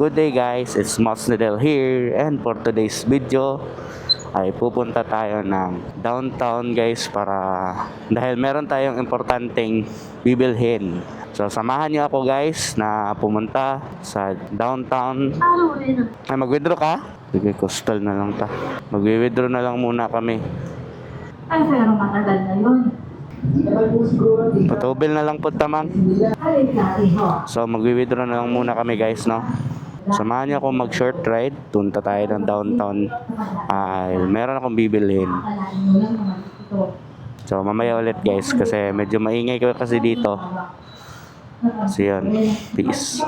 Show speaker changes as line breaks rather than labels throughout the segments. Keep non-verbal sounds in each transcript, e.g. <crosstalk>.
Good day guys, it's Moss Nadel here and for today's video ay pupunta tayo ng downtown guys para dahil meron tayong importanteng bibilhin. So samahan niyo ako guys na pumunta sa downtown. Ay mag-withdraw ka? Sige, coastal na lang ta. Mag-withdraw na lang muna kami.
Ay, pero matagal na yun.
Patubil na lang po tamang. So magwi-withdraw na lang muna kami guys no. Samahan niyo ako mag short ride. Punta tayo ng downtown. Ay, meron akong bibilhin. So mamaya ulit guys kasi medyo maingay ko kasi dito. So yun. Peace.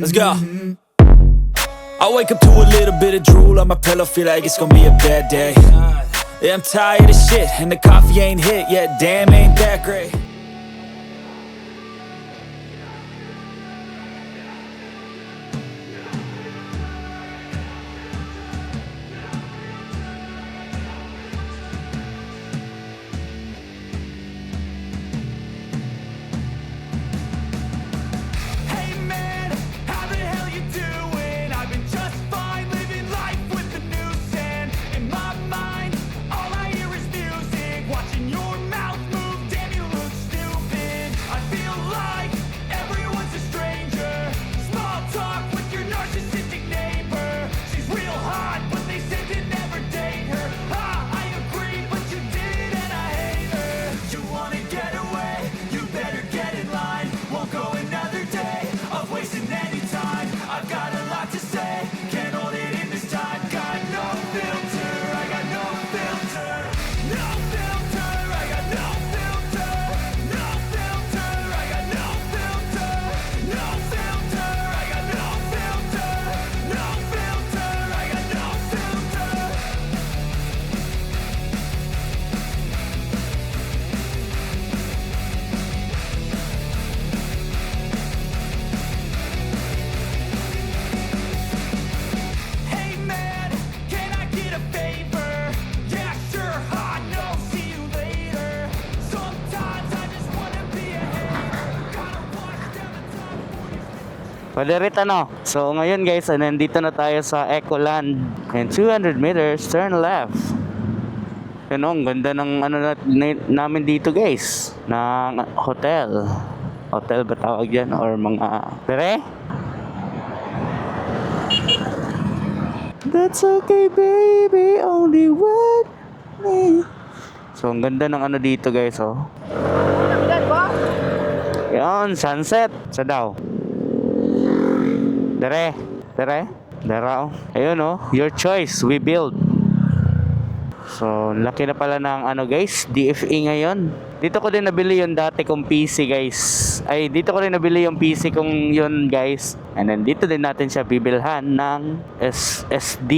Let's go. I wake up to a little bit of drool on my pillow, feel like it's gonna be a bad day. Yeah, I'm tired of shit, and the coffee ain't hit yet. Damn, ain't that great.
Rin ano. So ngayon guys, ah, nandito na tayo sa Ecoland. And 200 meters, turn left. Yan o, ang ganda ng ano na, na- namin dito guys. Ng hotel. Hotel ba tawag yan? Or mga... Pere? That's okay baby, only one me. So ang ganda ng ano dito guys oh. Yan, sunset. Sa daw. Dere. Dere. Dere oh. Ayun oh. Your choice. We build. So, laki na pala ng ano guys, DFE ngayon. Dito ko din nabili yung dati kong PC guys. Ay, dito ko rin nabili yung PC kong yun guys. And then dito din natin siya bibilhan ng SSD.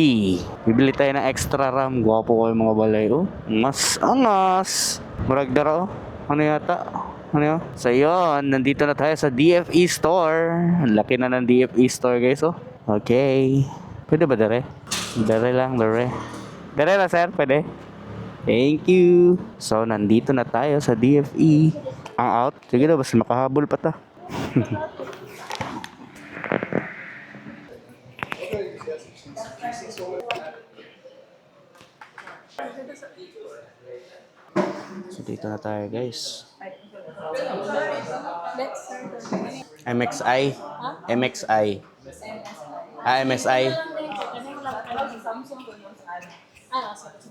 Bibili tayo ng extra RAM. Gwapo ko yung mga balay oh. Mas angas. Murag dara oh. Ano yata? Ano? So yun, nandito na tayo sa DFE store. Ang laki na ng DFE store guys oh. Okay. Pwede ba dere? Dere lang, dere. Dere na sir, pwede? Thank you. So, nandito na tayo sa DFE. Ang out. Sige na, basta makahabol pa ta. <laughs> so, dito na tayo guys. MXI. MXI. Ah, MSI.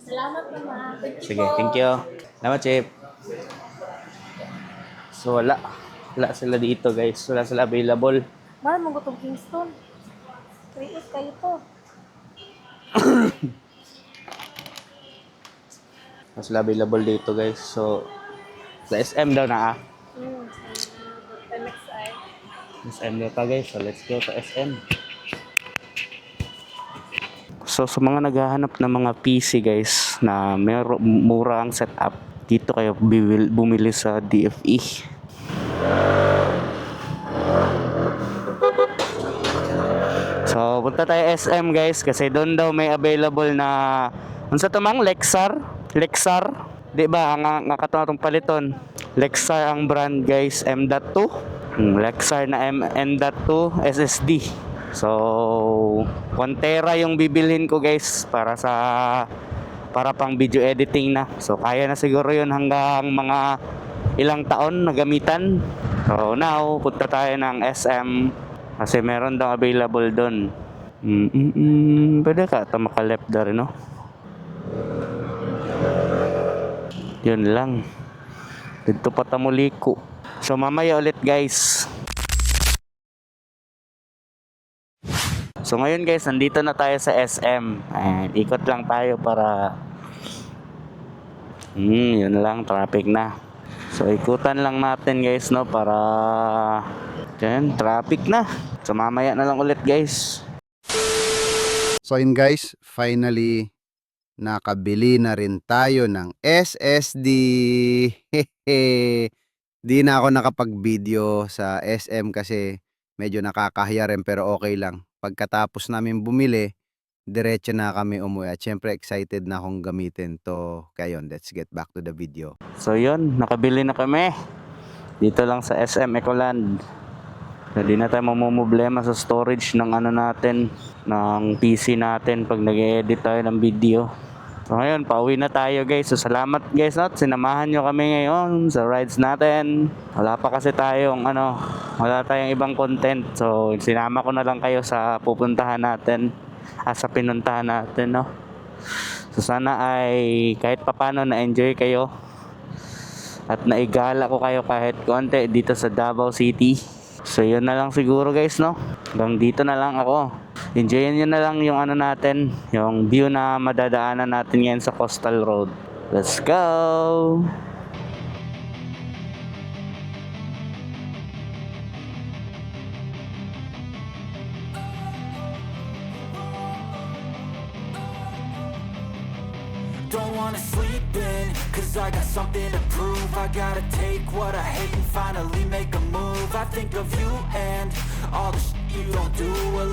Salamat naman.
Sige, thank you. Salamat, Chip. So, wala. Wala sila dito, guys. Wala sila available.
Mahal mong gutong Kingston. 3 kayo to.
Wala sila available dito, guys. So, sa SM daw na, ah.
Hmm. MXI.
SM daw pa, guys. So, let's go to SM. So, sa mga naghahanap ng mga PC, guys, na mer mura ang setup, dito kayo bumili sa DFE. So, punta tayo SM guys kasi doon daw may available na unsa to mang Lexar? Lexar? Di ba, nga, nga katong paliton. Lexar ang brand guys, M.2. Hmm, Lexar na M, M.2 SSD. So, 1 tera yung bibilhin ko guys para sa para pang video editing na. So, kaya na siguro yun hanggang mga ilang taon na gamitan. So, now, punta tayo ng SM kasi meron daw available doon. Mm, mm, mm, pwede ka ito makalep na rin, no? Yun lang. Dito pa tamuliko. So mamaya ulit guys. So ngayon guys, nandito na tayo sa SM. Ayan, ikot lang tayo para Hmm, yun lang, traffic na. So ikutan lang natin guys no para Yan, traffic na. So mamaya na lang ulit guys.
So yun guys, finally nakabili na rin tayo ng SSD. Di na ako nakapag-video sa SM kasi medyo nakakahiya rin pero okay lang. Pagkatapos namin bumili, diretso na kami umuwi at syempre excited na akong gamitin to. Kaya yun, let's get back to the video.
So yun, nakabili na kami. Dito lang sa SM Ecoland. Hindi na tayo mamumblema sa storage ng ano natin, ng PC natin pag nag-edit tayo ng video. So ngayon, pauwi na tayo guys. So salamat guys at sinamahan nyo kami ngayon sa rides natin. Wala pa kasi tayong ano, wala tayong ibang content. So sinama ko na lang kayo sa pupuntahan natin, ah, sa pinuntahan natin, no. So sana ay kahit papano na-enjoy kayo at naigala ko kayo kahit konti dito sa Davao City. So yun na lang siguro guys no. Hanggang dito na lang ako. Enjoyin nyo na lang yung ano natin, yung view na madadaanan natin ngayon sa Coastal Road. Let's go!
Don't wanna sleep in, cause I got something to prove I gotta take what I hate and finally make a move I think of you and all the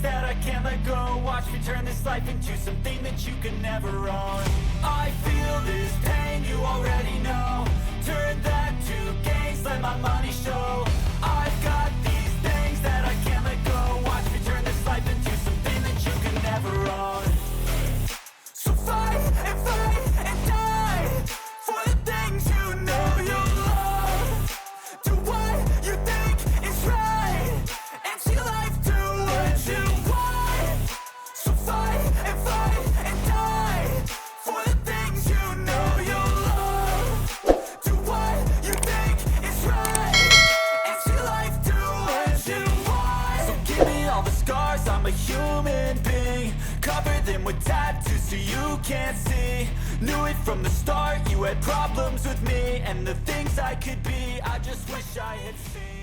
things that I can't let go. Watch me turn this life into something that you can never own. I feel this pain, you already know Tattoos so you can't see. Knew it from the start, you had problems with me and the things I could be. I just wish I had seen.